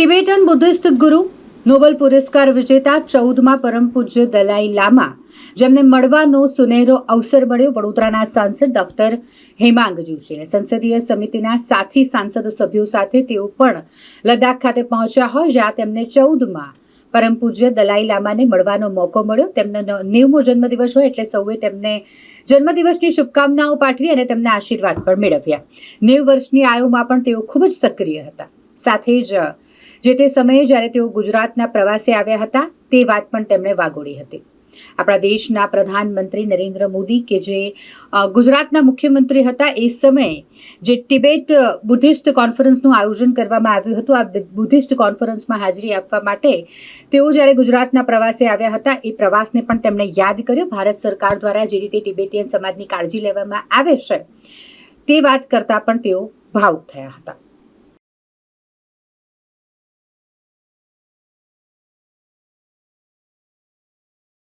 ટિબેટન Buddhist ગુરુ Nobel પુરસ્કાર વિજેતા ચૌદમાં પરમ પૂજ્ય દલાઈ લામા. જેમને મળવાનો સુનેરો અવસર મળ્યો વડોદરાના સાંસદ ડોક્ટર હેમાંગ જોશીને સંસદીય સમિતિના સાથી સાંસદ સભ્યો સાથે તેઓ પણ લદ્દાખ ખાતે પહોંચ્યા હોય, જ્યાં તેમને ચૌદમાં પરમ પૂજ્ય દલાઈ લામાને મળવાનો મોકો મળ્યો. તેમનો નેવમો જન્મદિવસ હોય એટલે સૌએ તેમને જન્મદિવસની શુભકામનાઓ પાઠવી અને તેમના આશીર્વાદ પણ મેળવ્યા. નેવ વર્ષની આયુમાં પણ તેઓ ખૂબ જ સક્રિય હતા. સાથે જ જે તે સમયે જ્યારે તેઓ ગુજરાતના પ્રવાસે આવ્યા હતા, તે વાત પણ તેમણે વાગોળી હતી. આપણા દેશના પ્રધાનમંત્રી નરેન્દ્ર મોદી કે જે ગુજરાતના મુખ્યમંત્રી હતા, એ સમયે જે ટિબેટ બુદ્ધિસ્ટ કોન્ફરન્સનું આયોજન કરવામાં આવ્યું હતું, આ બુદ્ધિસ્ટ કોન્ફરન્સમાં હાજરી આપવા માટે તેઓ જ્યારે ગુજરાતના પ્રવાસે આવ્યા હતા, એ પ્રવાસને પણ તેમણે યાદ કર્યો. ભારત સરકાર દ્વારા જે રીતે ટિબેટિયન સમાજની કાળજી લેવામાં આવે છે, તે વાત કરતાં પણ તેઓ ભાવુક થયા હતા.